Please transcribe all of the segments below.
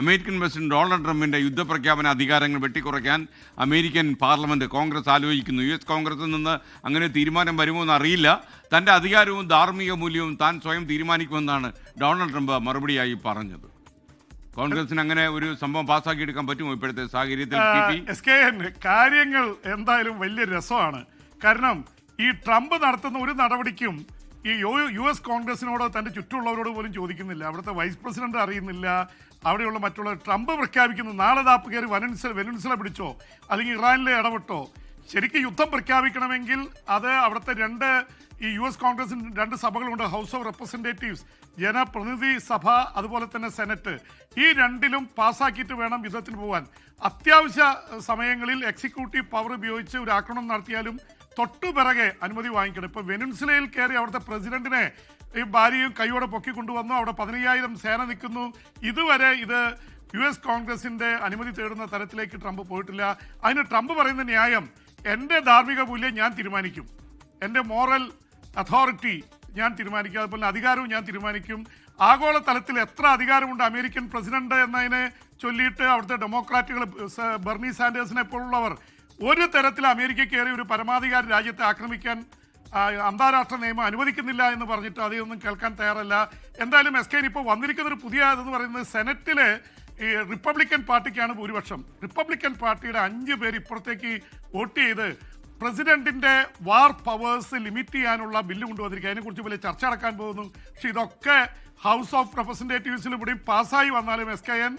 American president Donald ട്രംപിന്റെ യുദ്ധപ്രഖ്യാപന അധികാരങ്ങൾ വെട്ടിക്കുറയ്ക്കാൻ American parliament Congress ആലോചിക്കുന്നു. യു എസ് കോൺഗ്രസിൽ നിന്ന് അങ്ങനെ തീരുമാനം വരുമോ എന്ന് അറിയില്ല തന്റെ അധികാരവും ധാർമ്മിക മൂല്യവും താൻ സ്വയം തീരുമാനിക്കുമെന്നാണ് ഡൊണാൾഡ് ട്രംപ് മറുപടിയായി പറഞ്ഞത്. കോൺഗ്രസിന് അങ്ങനെ ഒരു സംഭവം പാസ്സാക്കിയെടുക്കാൻ പറ്റുമോ ഇപ്പോഴത്തെ സാഹചര്യത്തിൽ? കാര്യങ്ങൾ എന്തായാലും വലിയ രസമാണ്. കാരണം ഈ ട്രംപ് നടത്തുന്ന ഒരു നടപടിക്കും ഈ യു എസ് കോൺഗ്രസിനോട് തന്റെ ചുറ്റുമുള്ളവരോട് പോലും ചോദിക്കുന്നില്ല. അവിടുത്തെ വൈസ് പ്രസിഡന്റ് അറിയുന്നില്ല. അവിടെയുള്ള മറ്റുള്ള ട്രംപ് പ്രഖ്യാപിക്കുന്നു. നാളെ താപ്പ് കയറി വനൻസ വെനൻസില പിടിച്ചോ? അല്ലെങ്കിൽ ഇറാനിലെ ഇടപെട്ടോ? ശരിക്കും യുദ്ധം പ്രഖ്യാപിക്കണമെങ്കിൽ അത് അവിടുത്തെ രണ്ട് ഈ യു എസ് കോൺഗ്രസിന് രണ്ട് സഭകളുണ്ട്. ഹൗസ് ഓഫ് റെപ്രസെന്റേറ്റീവ്സ് ജനപ്രതിനിധി സഭ അതുപോലെ തന്നെ സെനറ്റ്. ഈ രണ്ടിലും പാസ്സാക്കിയിട്ട് വേണം യുദ്ധത്തിന് പോകാൻ അത്യാവശ്യ സമയങ്ങളിൽ എക്സിക്യൂട്ടീവ് പവർ ഉപയോഗിച്ച് ഒരു ആക്രമണം നടത്തിയാലും തൊട്ടു പിറകെ അനുമതി വാങ്ങിക്കണം. ഇപ്പൊ വെനുൻസിലയിൽ കയറി അവിടുത്തെ പ്രസിഡന്റിനെ ഈ ഭാര്യയും കൈയോടെ പൊക്കിക്കൊണ്ടുവന്നു അവിടെ പതിനയ്യായിരം സേന നിൽക്കുന്നു. ഇതുവരെ ഇത് യു എസ് കോൺഗ്രസിന്റെ അനുമതി തേടുന്ന തരത്തിലേക്ക് ട്രംപ് പോയിട്ടില്ല. അതിന് ട്രംപ് പറയുന്ന ന്യായം എന്റെ ധാർമ്മിക മൂല്യം ഞാൻ തീരുമാനിക്കും. എന്റെ മോറൽ അതോറിറ്റി ഞാൻ തീരുമാനിക്കും. അതുപോലെ അധികാരവും ഞാൻ തീരുമാനിക്കും. ആഗോള തലത്തിൽ എത്ര അധികാരമുണ്ട് അമേരിക്കൻ പ്രസിഡന്റ് എന്നതിനെ ചൊല്ലിയിട്ട് അവിടുത്തെ ഡെമോക്രാറ്റുകൾ ബെർണി സാൻഡേഴ്സിനെ പോലുള്ളവർ ഒരു തരത്തിൽ അമേരിക്ക കയറി ഒരു പരമാധികാര രാജ്യത്തെ ആക്രമിക്കാൻ അന്താരാഷ്ട്ര നിയമം അനുവദിക്കുന്നില്ല എന്ന് പറഞ്ഞിട്ട് അതൊന്നും കേൾക്കാൻ തയ്യാറല്ല. എന്തായാലും എസ് കെ ഇപ്പോൾ വന്നിരിക്കുന്ന ഒരു പുതിയ ഇതെന്ന് പറയുന്നത് സെനറ്റിൽ ഈ റിപ്പബ്ലിക്കൻ പാർട്ടിക്കാണ് ഭൂരിപക്ഷം. റിപ്പബ്ലിക്കൻ പാർട്ടിയുടെ അഞ്ച് പേര് ഇപ്പുറത്തേക്ക് വോട്ട് ചെയ്ത് പ്രസിഡന്റിന്റെ വാർ പവേഴ്സ് ലിമിറ്റ് ചെയ്യാനുള്ള ബില്ല് കൊണ്ടുവന്നിരിക്കുക അതിനെക്കുറിച്ച് വലിയ ചർച്ച നടക്കാൻ പോകുന്നു. പക്ഷെ ഇതൊക്കെ ഹൗസ് ഓഫ് റെപ്രസെന്റേറ്റീവ്സിലും കൂടി പാസ്സായി വന്നാലും എസ് കെ എൻ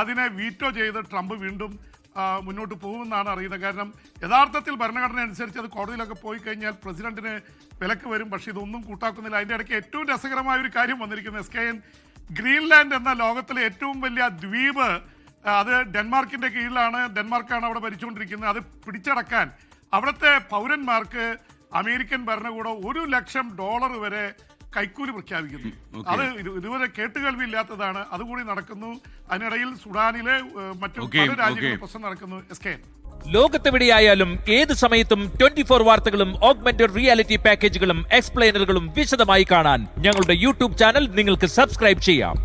അതിനെ വീറ്റോ ചെയ്ത് ട്രംപ് വീണ്ടും മുന്നോട്ട് പോകുമെന്നാണ് അറിയുന്നത്. കാരണം യഥാർത്ഥത്തിൽ ഭരണഘടന അനുസരിച്ച് അത് കോടതിയിലൊക്കെ പോയി കഴിഞ്ഞാൽ പ്രസിഡന്റിന് വിലക്ക് വരും. പക്ഷേ ഇതൊന്നും കൂട്ടാക്കുന്നില്ല. അതിന്റെ ഇടയ്ക്ക് ഏറ്റവും രസകരമായ ഒരു കാര്യം വന്നിരിക്കുന്നത് എസ് കെ എൻ ഗ്രീൻലാൻഡ് എന്ന ലോകത്തിലെ ഏറ്റവും വലിയ ദ്വീപ് അത് ഡെൻമാർക്കിന്റെ കീഴിലാണ്. ഡെൻമാർക്കാണ് അവിടെ ഭരിച്ചുകൊണ്ടിരിക്കുന്നത്. അത് പിടിച്ചടക്കാൻ അവിടുത്തെ പൗരന്മാർക്ക് അമേരിക്കൻ ഭരണകൂടം ഒരു ലക്ഷം ഡോളർ വരെ കൈക്കൂലി പ്രഖ്യാപിക്കുന്നു. അത് ഇത് ഇതുവരെ കേട്ടുകേൾവി ഇല്ലാത്തതാണ് അതുകൂടി നടക്കുന്നു. അതിനിടയിൽ സുഡാനിലെ മറ്റു രാജ്യങ്ങളിൽ പല രാജ്യങ്ങളിലും പ്രശ്നം നടക്കുന്നു. S K. ലോകത്തെവിടെയായാലും ഏത് സമയത്തും ട്വന്റി ഫോർ വാർത്തകളും ഓഗ്മെന്റഡ് റിയാലിറ്റി പാക്കേജുകളും എക്സ്പ്ലെയിനറുകളും വിശദമായി കാണാൻ ഞങ്ങളുടെ യൂട്യൂബ് ചാനൽ നിങ്ങൾക്ക് സബ്സ്ക്രൈബ് ചെയ്യാം.